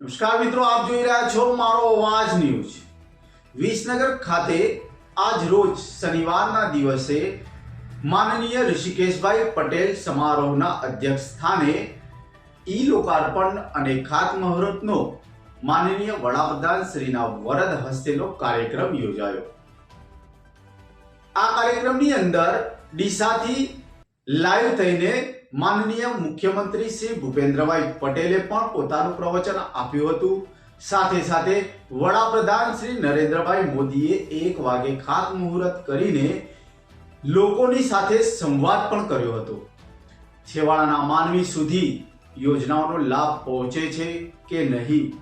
નમસ્કાર મિત્રો, આપ જોઈ રહ્યા છો મારો અવાજ ન્યૂઝ. વિસનગર ખાતે આજ રોજ શનિવારના દિવસે માનનીય ઋષિકેશભાઈ પટેલ સમારોહના અધ્યક્ષ સ્થાને ઈ લોકાર્પણ અને ખાતમુહૂર્તનો માનનીય વડાપ્રધાન શ્રીના વરદ હસ્તેનો કાર્યક્રમ યોજાયો. આ કાર્યક્રમની અંદર ડીસાથી લાઈવ થઈને માનનીય મુખ્યમંત્રી શ્રી ભૂપેન્દ્રભાઈ પટેલે પણ પોતાનું પ્રવચન આપ્યું હતું. સાથે સાથે વડાપ્રધાન શ્રી નરેન્દ્રભાઈ મોદીએ એક વાગે ખાતમુહૂર્ત કરીને લોકોની સાથે સંવાદ પણ કર્યો હતો. છેવાડાના માનવી સુધી યોજનાઓનો લાભ પહોંચે છે કે નહીં?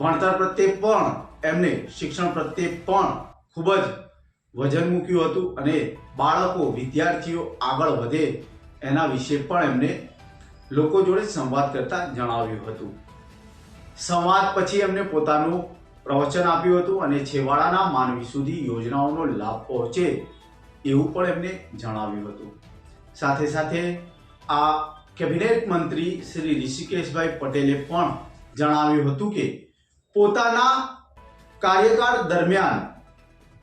ભણતર પ્રત્યે પણ, એમને શિક્ષણ પ્રત્યે પણ ખૂબ જ વજન મૂક્યું હતું અને બાળકો, વિદ્યાર્થીઓ આગળ વધે એના વિશે પણ એમને લોકો જોડે સંવાદ કરતા જણાવ્યું હતું. સંવાદ પછી એમને પોતાનું પ્રવચન આપ્યું હતું અને છેવાડાના માનવી સુધી યોજનાઓનો લાભ પહોંચે એવું પણ એમને જણાવ્યું હતું. સાથે સાથે આ કેબિનેટ મંત્રી શ્રી ઋષિકેશભાઈ પટેલે પણ જણાવ્યું હતું કે પોતાના કાર્યકાળ દરમિયાન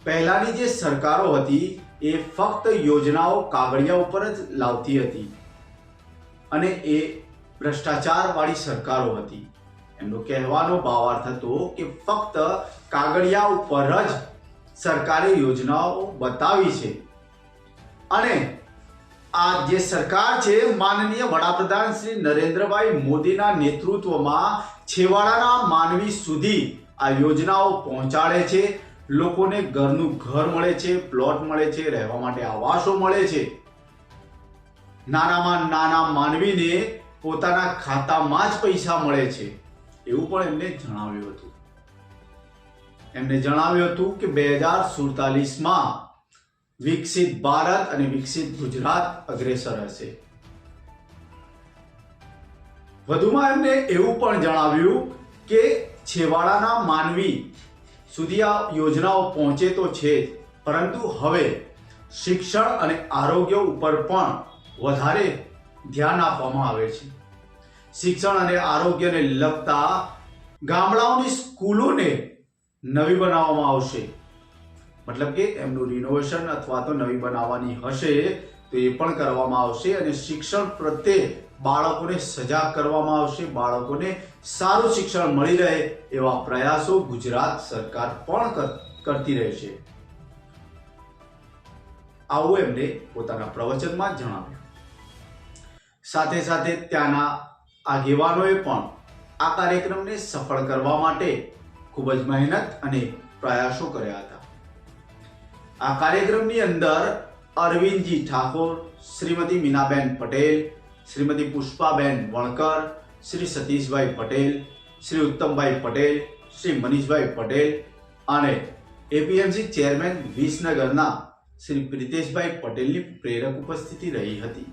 પહેલાની જે સરકારો હતી, એ ફક્ત યોજનાઓ કાગળિયા ઉપર જ લાવતી હતી. અને એ ભ્રષ્ટાચારવાળી સરકારો હતી. એમનો કહેવાનો ભાવાર્થ હતો કે ફક્ત કાગળિયા ઉપર જ સરકારે યોજનાઓ બતાવી છે. અને આ જે સરકાર છે, માનનીય વડાપ્રધાન શ્રી નરેન્દ્રભાઈ મોદીના નેતૃત્વમાં છેવાડાના માનવી સુધી આ યોજનાઓ પહોંચાડે છે. લોકોને ઘરનું ઘર મળે છે પ્લોટ મળે છે, રહેવા માટે આવાસો મળે છે. નાનામાં નાના માનવીને પોતાના ખાતામાં જ પૈસા મળે છે. એવું પણ એમને જણાવ્યું હતું. એમને જણાવ્યું હતું કે બે હજાર સુડતાલીસમાં વિકસિત ભારત અને વિકસિત ગુજરાત અગ્રેસર હશે. વધુમાં એમને એવું પણ જણાવ્યું કે છેવાડાના માનવી સુધી આ યોજનાઓ પહોંચે તો છે જ. પરંતુ હવે શિક્ષણ અને આરોગ્ય ઉપર પણ વધારે ધ્યાન આપવામાં આવે છે. શિક્ષણ અને આરોગ્યને લગતા ગામડાઓની સ્કૂલોને નવી બનાવવામાં આવશે. મતલબ કે એમનું રિનોવેશન અથવા તો નવી બનાવવાની હશે તો એ પણ કરવામાં આવશે અને શિક્ષણ પ્રત્યે બાળકોને સજાગ કરવામાં આવશે, બાળકોને સારું શિક્ષણ મળી રહે એવા પ્રયાસો ગુજરાત સરકાર પણ કર- કરતી રહેશે આવું એમને પોતાના પ્રવચનમાં જણાવ્યું. સાથે સાથે ત્યાંના આગેવાનોએ પણ આ કાર્યક્રમને સફળ કરવા માટે ખૂબ જ મહેનત અને પ્રયાસો કર્યા હતા. આ કાર્યક્રમની અંદર અરવિંદજી ઠાકોર, શ્રીમતી મીનાબેન પટેલ, શ્રીમતી પુષ્પાબેન વણકર, શ્રી સતીશભાઈ પટેલ, શ્રી ઉત્તમભાઈ પટેલ, શ્રી મનીષભાઈ પટેલ અને એપીએમસી ચેરમેન વિસનગરના શ્રી પ્રિતેશભાઈ પટેલની પ્રેરક ઉપસ્થિતિ રહી હતી.